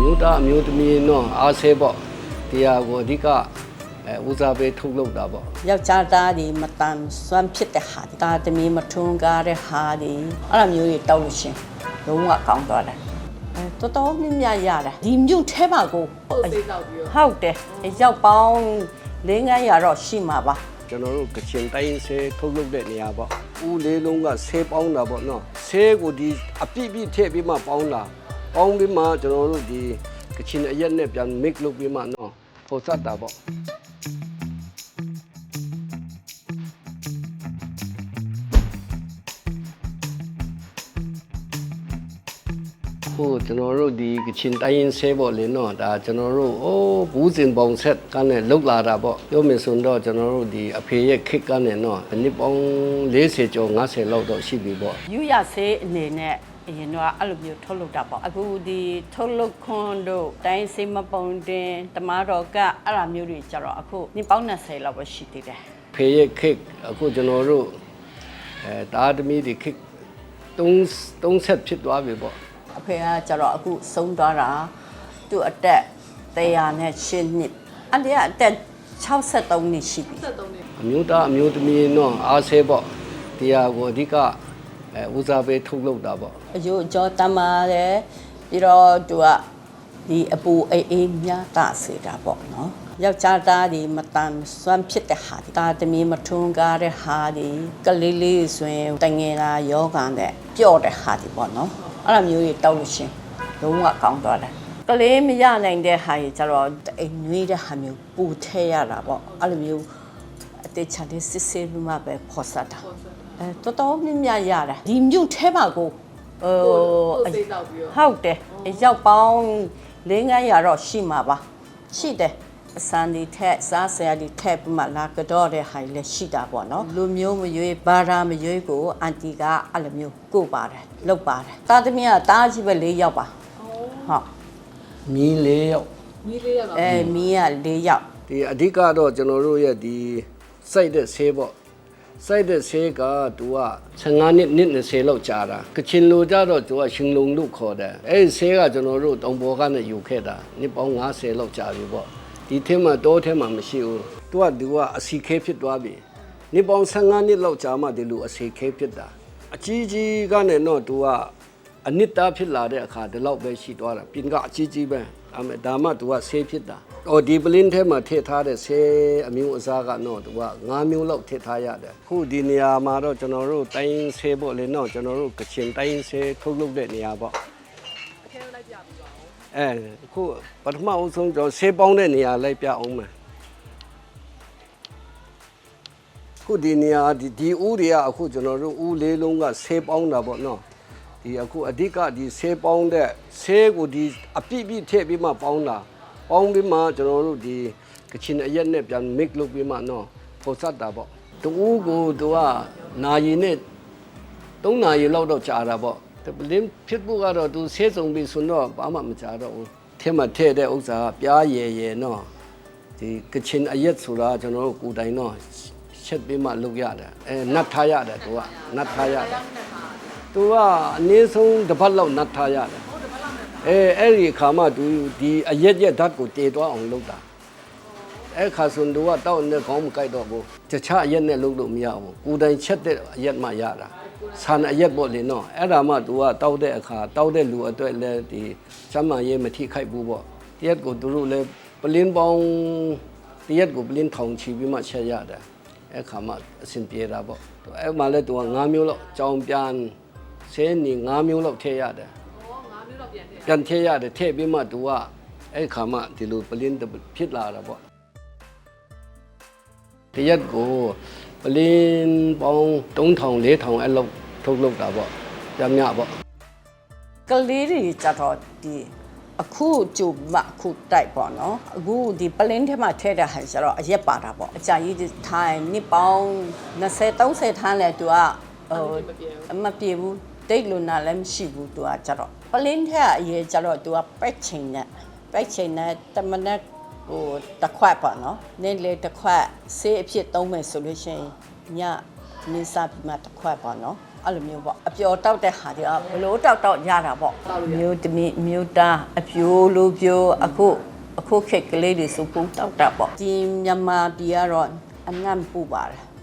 မျိုးသားအမျိုးသမီးတော့အားဆဲပေါ့တရားကိုအဓိကအဲဦးစားပေးထုတ်လုပ်တာပေါ့ယောက်ျားသားတွေမတန်ဆွမ်းဖြစ်တဲ့ဟာတွေတာသမီးမထွန်းကားတဲ့ဟာတွေအဲ့လိုမျိုးတွေတောက်လို့ရှရင်လုံးဝကောင်းသွားတယ်အဲတော်တော်မြင့်မြတ်ရတယ်ဒီမြုပ်ထဲမှာကိုဟုတ်သေးတော့ပြီးတော့ဟုတ်တယ်အရောက်ပေါင်း၄900ရာတော့ရှိမှာပါကျွန်တော်တို့ကချင်တိုင်းဆဲထုတ်လုပ်တဲ့နေရာပေါ့ဦးလေးလုံးကဆဲပေါင်းတာပေါ့နော်ဆဲကိုဒီအပြည့်ပြည့်ထည့်ပြီးမှပေါင်းတာ ပေါင်းပြီးမှကျွန်တော်တို့ဒီကချင်အရက်နဲ့ပြန် mix လုပ်ပြီးမှနော်ပေါ်စတ်တာပေါ့ဟိုကျွန်တော်တို့ဒီကချင်တိုင်းရင်းဆဲပေါ့လေနော်ဒါကျွန်တော်တို့အိုးဘူးစင်ပေါင်ဆက်ကနေလောက်လာတာပေါ့ပြောမယ်ဆိုရင်တော့ကျွန်တော်တို့ဒီအဖေရဲ့ခစ်ကနေနော်နှစ်ပေါင်း40ကျော်50လောက်တော့ရှိပြီပေါ့ယူရဆေးအနေနဲ့ အရင်တော့အဲ့လိုမျိုးထုတ်လုပ်တာပေါ့အခုဒီထုတ်လုပ်ခွန်တို့တိုင်းစိမပုံတင်တမားတော်ကအဲ့လိုမျိုးတွေကြတော့အခုနှစ်ပေါင်း20လောက်ပဲရှိသေးတယ်ဖေရဲ့ခစ်အခုကျွန်တော်တို့အဲတားသမီးဒီခစ်3 3ဆက်ဖြစ်သွားပြီပေါ့အဖေကကြတော့အခုဆုံးသွားတာသူ့အသက်100နဲ့8နှစ်အဲ့ဒီကအသက်63နှစ်ရှိပြီ73နှစ်အမျိုးသားအမျိုးသမီးတော့အားဆဲပေါ့တရားကိုအဓိက အဲဦးစားပေးထုတ်လုပ်တာပေါ့အယိုးအကျော်တမ်းပါတယ်ပြီးတော့သူကဒီအပူအေးအေးမြတ်တာစေတာပေါ့နော်ယောက်ျားသားဒီမတန်ဆွမ်းဖြစ်တဲ့ဟာဒီတာသမီးမထွန်းကားတဲ့ဟာဒီကလေးလေးဆိုရင်တငယ်လာယောဂန်တဲ့ပျော့တဲ့ဟာဒီပေါ့နော်အဲ့လိုမျိုးတွေတောက်လို့ရှရင်လုံးဝကောင်းသွားတယ်ကလေးမရနိုင်တဲ့ဟာကြီးကျတော့အိမ်နွေးတဲ့ဟာမျိုးပူထဲရတာပေါ့အဲ့လိုမျိုးအတေချာလေးစစ်စစ်ပြီးမှပဲဖော်ဆက်တာ အဲတော်တော်မြင့်မြတ်ရတယ်ဒီမြုပ်ထဲမှာကိုဟိုဟုတ်သေးတော့ပြီးတော့ဟုတ်တယ်အရောက်ပေါင်း၄900ရာတော့ရှိမှာပါရှိတယ်အစန်ဒီထက်စားဆရာဒီထက်ပြီးမှလာကတော့တဲ့ဟာကြီးလည်းရှိတာပေါ့နော်လူမျိုးမရွေးဘာသာမရွေးကိုအန်တီကအဲ့လိုမျိုးကို့ပါတယ်လောက်ပါတယ်တာသမီးကတားကြီးပဲ၄ယောက်ပါဟုတ်မီးလေးယောက်မီးလေးရပါအဲမီးက၄ယောက်ဒီအဓိကတော့ကျွန်တော်တို့ရဲ့ဒီစိုက်တဲ့ဆေးပေါ့ စိုက်တဲ့ဆေးကသူက15နှစ်နှစ်20လောက်ကြာတာကချင်လိုကြတော့သူကရှင်လုံလို့ခေါ်တယ်အဲ့ဒီဆေးကကျွန်တော်တို့တောင်ပေါ်ကနေယူခဲ့တာနှစ်ပေါင်း90လောက်ကြာပြီပေါ့ဒီထဲမှာတောထဲမှာမရှိဘူးသူကသူကအစီခဲဖြစ်သွားပြီနှစ်ပေါင်း15နှစ်လောက်ကြာမှဒီလိုအစီခဲဖြစ်တာအကြီးကြီးကနေတော့သူကအနစ်သားဖြစ်လာတဲ့အခါဒီလောက်ပဲရှိသွားတာပြင်ကအကြီးကြီးပဲ ဒါမဲ့ဒါမှသူကဆေးဖြစ်တာအော်ဒီပလင်းထဲမှာထည့်ထားတဲ့ဆေးအမျိုးအစားကတော့သူက9မျိုးလောက်ထည့်ထားရတယ်ခုဒီနေရာမှာတော့ကျွန်တော်တို့တိုင်းဆေးပေါ့လေနော်ကျွန်တော်တို့ကချင်တိုင်းဆေးထုတ်လုပ်တဲ့နေရာပေါ့အခဲလိုက်ပြပြီးပါဦးအဲခုပထမအဦးဆုံးကျွန်တော်ဆေးပေါင်းတဲ့နေရာလိုက်ပြအောင်မယ်ခုဒီနေရာဒီဒီဦးတွေကအခုကျွန်တော်တို့ဦးလေးလုံးကဆေးပေါင်းတာပေါ့နော် ဒီအခုအဓိကဒီဆေးပေါင်းတဲ့ဆေးကိုဒီအပြည့်ပြည့်ထည့်ပြီးမှပေါင်းတာပေါင်းပြီးမှကျွန်တော်တို့ဒီကချင်အရက်နဲ့ပြန် mix လုပ်ပြီးမှနော်ပေါ်စတ်တာပေါ့တူဦးကိုသူကနာရီနဲ့၃နာရီလောက်တော့ကြာတာပေါ့တပလင်းဖြစ်ဖို့ကတော့သူဆေးစုံပြီးဆိုတော့ဘာမှမကြာတော့ဘူးထဲမှာထည့်တဲ့ဥစ္စာကပြားရယ်ရယ်နော်ဒီကချင်အရက်ဆိုတာကျွန်တော်တို့ကိုယ်တိုင်တော့ချက်ပြီးမှလုပ်ရတယ်အဲနတ်ထားရတယ်သူကနတ်ထားရတယ် သူကအနည်းဆုံးတစ်ပတ်လောက်နတ်ထားရတယ်အဲအဲ့ဒီအခါမှသူဒီအရက်ရက်ဓာတ်ကိုတည်သွားအောင်လုပ်တာအဲ့ခါဆိုသူကတောက်နေကောင်းမကြိုက်တော့ဘူးတခြားအရက်နဲ့လုပ်လို့မရဘူးကိုယ်တိုင်ချက်တဲ့အရက်မှရတာဆန်အရက်ပေါ့လေနော်အဲ့ဒါမှသူကတောက်တဲ့အခါတောက်တဲ့လူအတွက်လည်းဒီစမ်းမရေးမထိခိုက်ဘူးပေါ့တရက်ကိုသူတို့လည်းပလင်းပေါင်းတရက်ကိုပလင်းထောင်ချီပြီးမှချက်ရတယ်အဲ့ခါမှအဆင်ပြေတာပေါ့အဲ့မှာလဲသူက9မျိုးလောက်ကြောင်ပြန် ဆဲနေ9မျိုးလောက်ထည့်ရတယ်ဟော၅မျိုးတော့ပြန်တယ်ပြန်ထည့်ရတယ်ထည့်ပြီးမှသူကအဲ့ခါမှဒီလိုပလင်းတစ်ဖြစ်လာတာပေါ့တရက်ကိုပလင်းပေါင်း3000 4000အဲ့လောက်ထုတ်လုပ်တာပေါ့ပြမြပေါ့ကလေးတွေကြတော့ဒီအခုကြိုမအခုတိုက်ပေါ့နော်အခုဒီပလင်းထဲမှာထည့်တဲ့ဟာကျတော့အရက်ပါတာပေါ့အကြာကြီးထိုင်နှစ်ပေါင်း20 30ထန်းလဲသူကဟိုအမပြေဘူး ဒိတ်လို့နာလည်းမရှိဘူးသူကကြတော့ပလင်းထဲကအရေးကြတော့သူကပက်ချိန်နဲ့ပက်ချိန်နဲ့တမနက်ဟိုတစ်ခွက်ပေါ့နော်နေ့လေတစ်ခွက်ဆေးအဖြစ်သုံးမယ်ဆိုလို့ရှိရင်ညနေစားပြီးမှတစ်ခွက်ပေါ့နော်အဲ့လိုမျိုးပေါ့အပျော်တောက်တဲ့ဟာတွေကဘလို့တောက်တောက်ရတာပေါ့မျိုးတမီမျိုးသားအပြိုးလိုပြိုးအခုအခုခက်ကလေးတွေစုပုံတောက်တာပေါ့ဒီမြန်မာပြည်ကတော့အနံ့ပူပါတယ်အဲ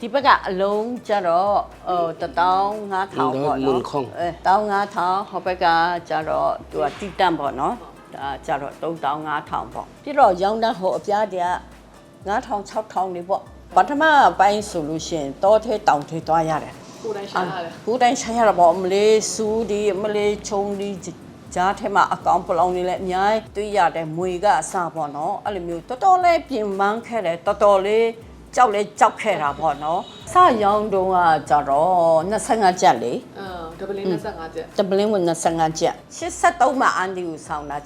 ဒီဘက်ကအလုံးကျတော့ဟိုတတောင်း9000ပေါ့နော်အဲတောင်း9000ဟိုဘက်ကကျတော့သူကတိတန့်ပေါ့နော်ဒါကျတော့3500ပေါ့ပြီးတော့ရောင်းတန်းဟိုအပြားတည်းက9000 6000နေပေါ့ပထမပိုင်းဆိုလို့ရှိရင်တောထဲတောင်ထဲသွားရတယ်ကိုယ်တိုင်ရှာရတယ်ဘူးတိုင်းဆိုင်ရတာပေါ့အမလေးစူးဒီအမလေးခြုံဒီဂျားထဲမှာအကောင်ပလောင်နေလဲအများကြီးတွေ့ရတယ်မွေကအစပေါ့နော်အဲ့လိုမျိုးတော်တော်လေးပြင်ပန်းခဲ့တယ်တော်တော်လေး ကြောက်လဲကြောက်ခဲ့တာပေါ့နော်စရောင်းတုံးကကြတော့25ကျပ်လေအမ်ဒဗလင်း25ကျက်တပလင်းဝင်25ကျပ်83မှာအန်ဒီကိုဆောင်းတာ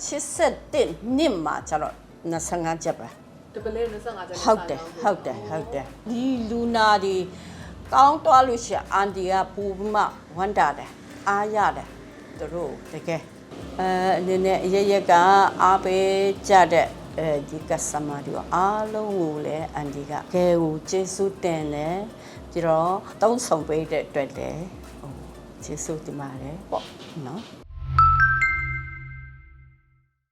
81နှစ်မှာကြတော့25ကျပ်ပဲဒဗလင်း25ကျက်ဟုတ်တယ်ဟုတ်တယ်ဟုတ်တယ်ဒီလူနာဒီကောင်းသွားလို့ရှိရင်အန်တီကပူပြီးမှဝမ်းတာတယ်အားရတယ်သူတို့တကယ်အဲအနေနဲ့အရရက်ကအားပေးကြတဲ့ အဲဒီကစတမာတွေအားလုံးကိုလည်းအန်တီကကဲကိုကျေးဇူးတင်တယ်ပြီးတော့တုံးဆောင်ပေးတဲ့အတွက်လည်းဟိုကျေးဇူးတင်ပါတယ်ပေါ့နော်